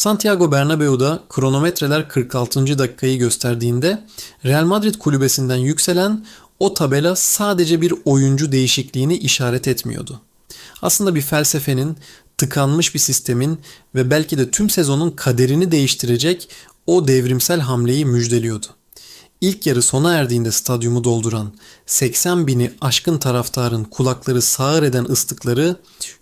Santiago Bernabeu'da kronometreler 46. dakikayı gösterdiğinde Real Madrid kulübesinden yükselen o tabela sadece bir oyuncu değişikliğini işaret etmiyordu. Aslında bir felsefenin, tıkanmış bir sistemin ve belki de tüm sezonun kaderini değiştirecek o devrimsel hamleyi müjdeliyordu. İlk yarı sona erdiğinde stadyumu dolduran 80 bini aşkın taraftarın kulakları sağır eden ıslıkları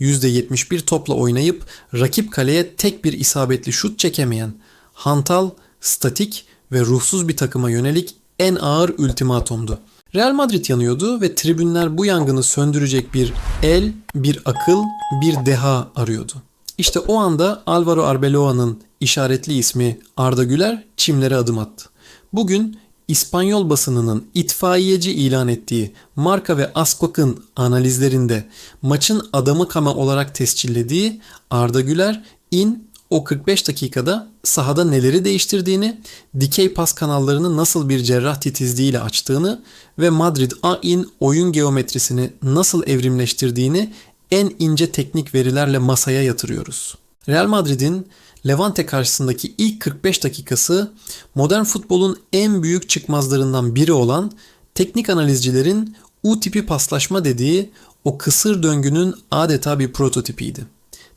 %71 topla oynayıp rakip kaleye tek bir isabetli şut çekemeyen hantal, statik ve ruhsuz bir takıma yönelik en ağır ultimatomdu. Real Madrid yanıyordu ve tribünler bu yangını söndürecek bir el, bir akıl, bir deha arıyordu. İşte o anda Alvaro Arbeloa'nın işaretli ismi Arda Güler çimlere adım attı. Bugün İspanyol basınının itfaiyeci ilan ettiği Marka ve Ascoc'ın analizlerinde maçın adamı kama olarak tescillediği Arda Güler in o 45 dakikada sahada neleri değiştirdiğini, dikey pas kanallarını nasıl bir cerrah titizliğiyle açtığını ve Madrid A-in oyun geometrisini nasıl evrimleştirdiğini en ince teknik verilerle masaya yatırıyoruz. Real Madrid'in Levante karşısındaki ilk 45 dakikası modern futbolun en büyük çıkmazlarından biri olan teknik analizcilerin U tipi paslaşma dediği o kısır döngünün adeta bir prototipiydi.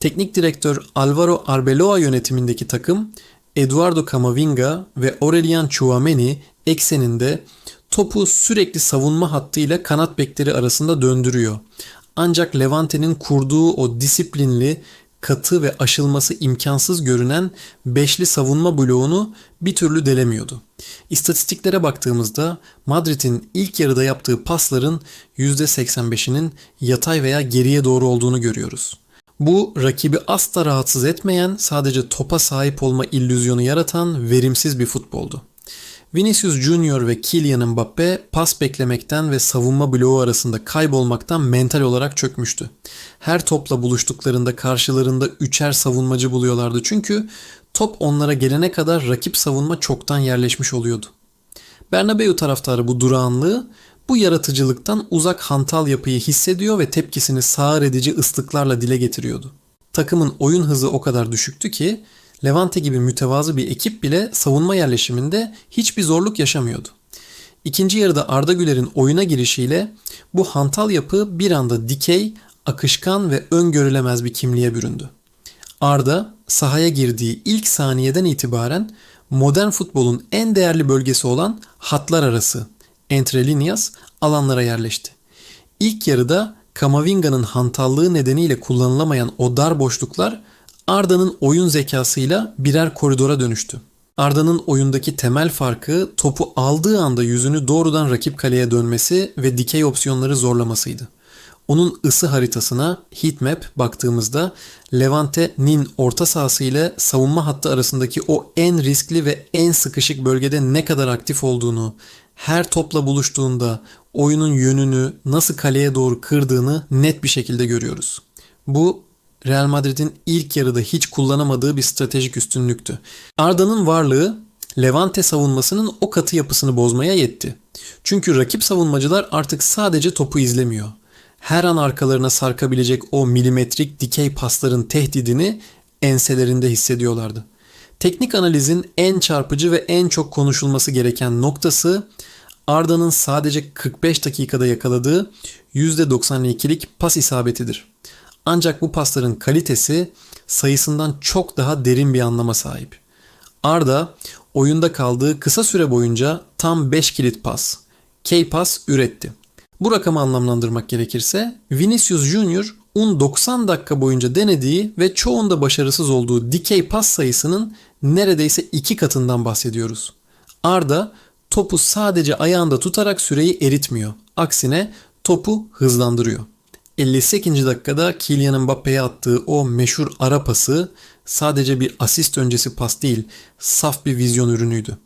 Teknik direktör Alvaro Arbeloa yönetimindeki takım Eduardo Camavinga ve Aurelian Chouameni ekseninde topu sürekli savunma hattıyla kanat bekleri arasında döndürüyor. Ancak Levante'nin kurduğu o disiplinli, katı ve aşılması imkansız görünen beşli savunma bloğunu bir türlü delemiyordu. İstatistiklere baktığımızda Madrid'in ilk yarıda yaptığı pasların %85'inin yatay veya geriye doğru olduğunu görüyoruz. Bu rakibi asla rahatsız etmeyen, sadece topa sahip olma illüzyonu yaratan verimsiz bir futboldu. Vinicius Junior ve Kylian Mbappe pas beklemekten ve savunma bloğu arasında kaybolmaktan mental olarak çökmüştü. Her topla buluştuklarında karşılarında üçer savunmacı buluyorlardı çünkü top onlara gelene kadar rakip savunma çoktan yerleşmiş oluyordu. Bernabeu taraftarı bu durağanlığı, bu yaratıcılıktan uzak hantal yapıyı hissediyor ve tepkisini sağır edici ıslıklarla dile getiriyordu. Takımın oyun hızı o kadar düşüktü ki Levante gibi mütevazı bir ekip bile savunma yerleşiminde hiçbir zorluk yaşamıyordu. İkinci yarıda Arda Güler'in oyuna girişiyle bu hantal yapı bir anda dikey, akışkan ve öngörülemez bir kimliğe büründü. Arda sahaya girdiği ilk saniyeden itibaren modern futbolun en değerli bölgesi olan hatlar arası entre líneas alanlara yerleşti. İlk yarıda Kamavinga'nın hantallığı nedeniyle kullanılamayan o dar boşluklar Arda'nın oyun zekasıyla birer koridora dönüştü. Arda'nın oyundaki temel farkı topu aldığı anda yüzünü doğrudan rakip kaleye dönmesi ve dikey opsiyonları zorlamasıydı. Onun ısı haritasına heatmap baktığımızda Levante'nin orta sahası ile savunma hattı arasındaki o en riskli ve en sıkışık bölgede ne kadar aktif olduğunu, her topla buluştuğunda oyunun yönünü nasıl kaleye doğru kırdığını net bir şekilde görüyoruz. Bu Real Madrid'in ilk yarıda hiç kullanamadığı bir stratejik üstünlüktü. Arda'nın varlığı Levante savunmasının o katı yapısını bozmaya yetti. Çünkü rakip savunmacılar artık sadece topu izlemiyor. Her an arkalarına sarkabilecek o milimetrik dikey pasların tehdidini enselerinde hissediyorlardı. Teknik analizin en çarpıcı ve en çok konuşulması gereken noktası Arda'nın sadece 45 dakikada yakaladığı %92'lik pas isabetidir. Ancak bu pasların kalitesi sayısından çok daha derin bir anlama sahip. Arda oyunda kaldığı kısa süre boyunca tam 5 kilit pas, K-pas üretti. Bu rakamı anlamlandırmak gerekirse Vinicius Junior un 90 dakika boyunca denediği ve çoğunda başarısız olduğu dikey pas sayısının neredeyse iki katından bahsediyoruz. Arda topu sadece ayağında tutarak süreyi eritmiyor. Aksine topu hızlandırıyor. 58. dakikada Kylian Mbappe'ye attığı o meşhur ara pası sadece bir asist öncesi pas değil, saf bir vizyon ürünüydü.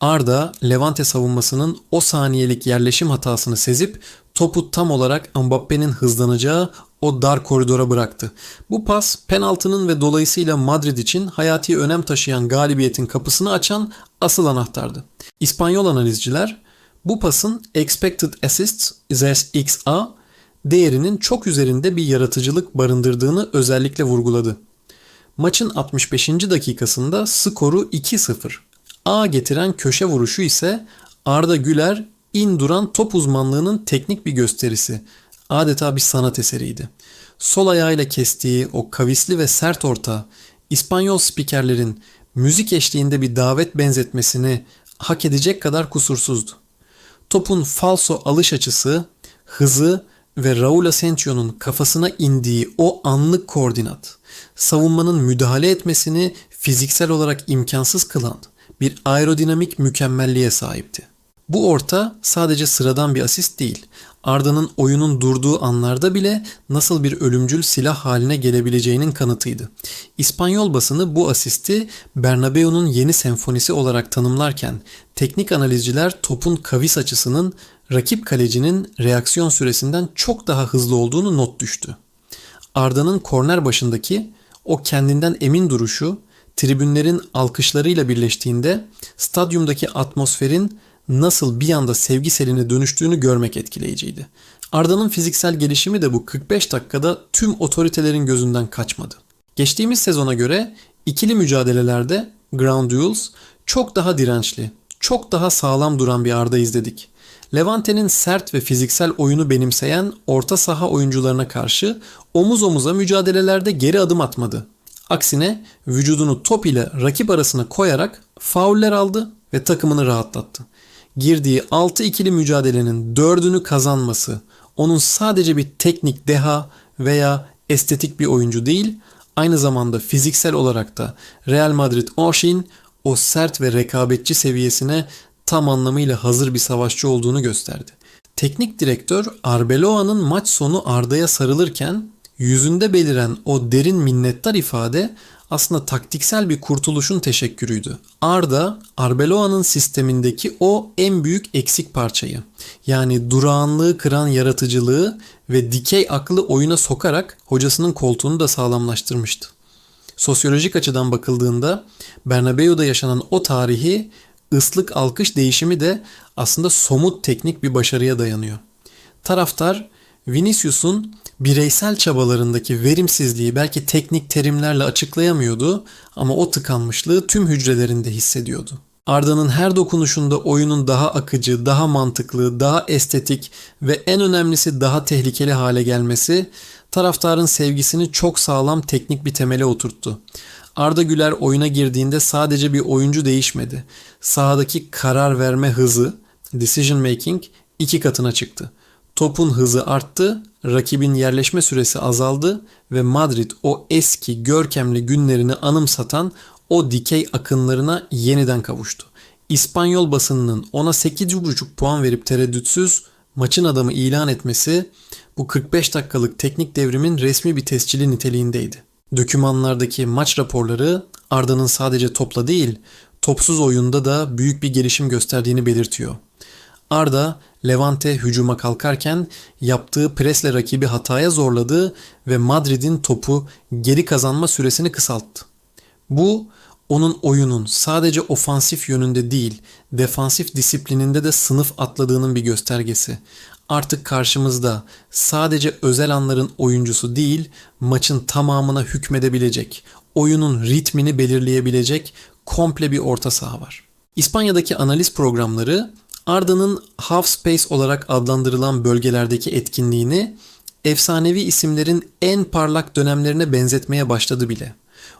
Arda, Levante savunmasının o saniyelik yerleşim hatasını sezip topu tam olarak Mbappe'nin hızlanacağı o dar koridora bıraktı. Bu pas penaltının ve dolayısıyla Madrid için hayati önem taşıyan galibiyetin kapısını açan asıl anahtardı. İspanyol analizciler bu pasın expected assists XA değerinin çok üzerinde bir yaratıcılık barındırdığını özellikle vurguladı. Maçın 65. dakikasında skoru 2-0. A getiren köşe vuruşu ise Arda Güler in duran top uzmanlığının teknik bir gösterisi. Adeta bir sanat eseriydi. Sol ayağıyla kestiği o kavisli ve sert orta İspanyol spikerlerin müzik eşliğinde bir davet benzetmesini hak edecek kadar kusursuzdu. Topun falso alış açısı, hızı ve Raul Asensio'nun kafasına indiği o anlık koordinat, savunmanın müdahale etmesini fiziksel olarak imkansız kılan bir aerodinamik mükemmelliğe sahipti. Bu orta sadece sıradan bir asist değil, Arda'nın oyunun durduğu anlarda bile nasıl bir ölümcül silah haline gelebileceğinin kanıtıydı. İspanyol basını bu asisti Bernabeu'nun yeni senfonisi olarak tanımlarken teknik analizciler topun kavis açısının rakip kalecinin reaksiyon süresinden çok daha hızlı olduğunu not düştü. Arda'nın korner başındaki o kendinden emin duruşu tribünlerin alkışlarıyla birleştiğinde stadyumdaki atmosferin nasıl bir anda sevgi seline dönüştüğünü görmek etkileyiciydi. Arda'nın fiziksel gelişimi de bu 45 dakikada tüm otoritelerin gözünden kaçmadı. Geçtiğimiz sezona göre ikili mücadelelerde Ground Duels çok daha dirençli, çok daha sağlam duran bir Arda izledik. Levante'nin sert ve fiziksel oyunu benimseyen orta saha oyuncularına karşı omuz omuza mücadelelerde geri adım atmadı. Aksine vücudunu top ile rakip arasına koyarak fauller aldı ve takımını rahatlattı girdiği 6 ikili mücadelenin 4'ünü kazanması onun sadece bir teknik deha veya estetik bir oyuncu değil, aynı zamanda fiziksel olarak da Real Madrid Oşin o sert ve rekabetçi seviyesine tam anlamıyla hazır bir savaşçı olduğunu gösterdi. Teknik direktör Arbeloa'nın maç sonu Arda'ya sarılırken yüzünde beliren o derin minnettar ifade aslında taktiksel bir kurtuluşun teşekkürüydü. Arda, Arbeloa'nın sistemindeki o en büyük eksik parçayı. Yani durağanlığı kıran yaratıcılığı ve dikey aklı oyuna sokarak hocasının koltuğunu da sağlamlaştırmıştı. Sosyolojik açıdan bakıldığında Bernabeu'da yaşanan o tarihi ıslık alkış değişimi de aslında somut teknik bir başarıya dayanıyor. Taraftar Vinicius'un bireysel çabalarındaki verimsizliği belki teknik terimlerle açıklayamıyordu ama o tıkanmışlığı tüm hücrelerinde hissediyordu. Arda'nın her dokunuşunda oyunun daha akıcı, daha mantıklı, daha estetik ve en önemlisi daha tehlikeli hale gelmesi taraftarın sevgisini çok sağlam teknik bir temele oturttu. Arda Güler oyuna girdiğinde sadece bir oyuncu değişmedi. Sahadaki karar verme hızı, decision making iki katına çıktı. Topun hızı arttı, rakibin yerleşme süresi azaldı ve Madrid o eski görkemli günlerini anımsatan o dikey akınlarına yeniden kavuştu. İspanyol basınının ona 8,5 puan verip tereddütsüz maçın adamı ilan etmesi bu 45 dakikalık teknik devrimin resmi bir tescili niteliğindeydi. Dökümanlardaki maç raporları Arda'nın sadece topla değil, topsuz oyunda da büyük bir gelişim gösterdiğini belirtiyor. Arda Levante hücuma kalkarken yaptığı presle rakibi hataya zorladı ve Madrid'in topu geri kazanma süresini kısalttı. Bu onun oyunun sadece ofansif yönünde değil, defansif disiplininde de sınıf atladığının bir göstergesi. Artık karşımızda sadece özel anların oyuncusu değil, maçın tamamına hükmedebilecek, oyunun ritmini belirleyebilecek komple bir orta saha var. İspanya'daki analiz programları Arda'nın half space olarak adlandırılan bölgelerdeki etkinliğini efsanevi isimlerin en parlak dönemlerine benzetmeye başladı bile.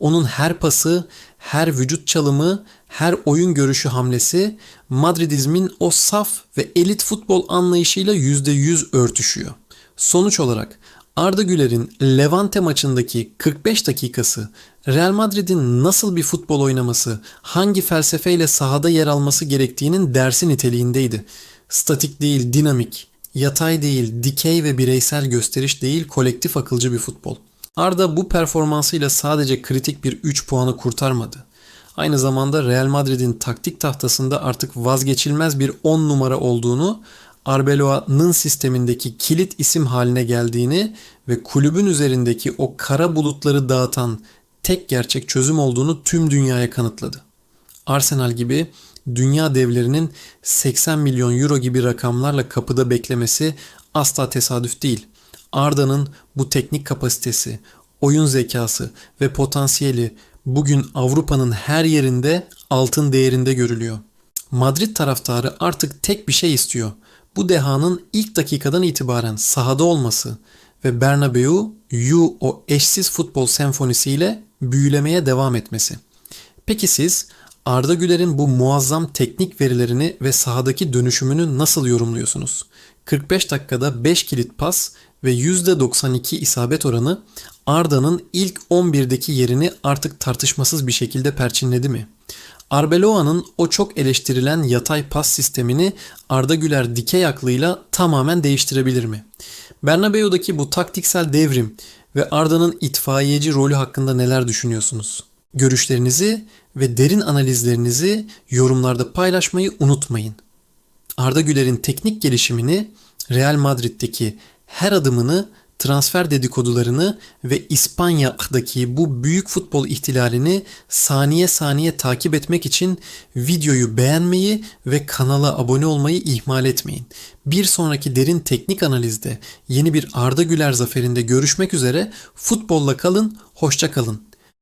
Onun her pası, her vücut çalımı, her oyun görüşü hamlesi Madridizmin o saf ve elit futbol anlayışıyla %100 örtüşüyor. Sonuç olarak Arda Güler'in Levante maçındaki 45 dakikası Real Madrid'in nasıl bir futbol oynaması, hangi felsefeyle sahada yer alması gerektiğinin dersi niteliğindeydi. Statik değil, dinamik, yatay değil, dikey ve bireysel gösteriş değil, kolektif akılcı bir futbol. Arda bu performansıyla sadece kritik bir 3 puanı kurtarmadı. Aynı zamanda Real Madrid'in taktik tahtasında artık vazgeçilmez bir 10 numara olduğunu Arbeloa'nın sistemindeki kilit isim haline geldiğini ve kulübün üzerindeki o kara bulutları dağıtan tek gerçek çözüm olduğunu tüm dünyaya kanıtladı. Arsenal gibi dünya devlerinin 80 milyon euro gibi rakamlarla kapıda beklemesi asla tesadüf değil. Arda'nın bu teknik kapasitesi, oyun zekası ve potansiyeli bugün Avrupa'nın her yerinde altın değerinde görülüyor. Madrid taraftarı artık tek bir şey istiyor. Bu dehanın ilk dakikadan itibaren sahada olması ve Bernabeu yu o eşsiz futbol senfonisiyle büyülemeye devam etmesi. Peki siz Arda Güler'in bu muazzam teknik verilerini ve sahadaki dönüşümünü nasıl yorumluyorsunuz? 45 dakikada 5 kilit pas ve %92 isabet oranı Arda'nın ilk 11'deki yerini artık tartışmasız bir şekilde perçinledi mi? Arbeloa'nın o çok eleştirilen yatay pas sistemini Arda Güler dikey aklıyla tamamen değiştirebilir mi? Bernabeu'daki bu taktiksel devrim ve Arda'nın itfaiyeci rolü hakkında neler düşünüyorsunuz? Görüşlerinizi ve derin analizlerinizi yorumlarda paylaşmayı unutmayın. Arda Güler'in teknik gelişimini, Real Madrid'deki her adımını, transfer dedikodularını ve İspanya'daki bu büyük futbol ihtilalini saniye saniye takip etmek için videoyu beğenmeyi ve kanala abone olmayı ihmal etmeyin. Bir sonraki derin teknik analizde yeni bir Arda Güler zaferinde görüşmek üzere. Futbolla kalın, hoşça kalın.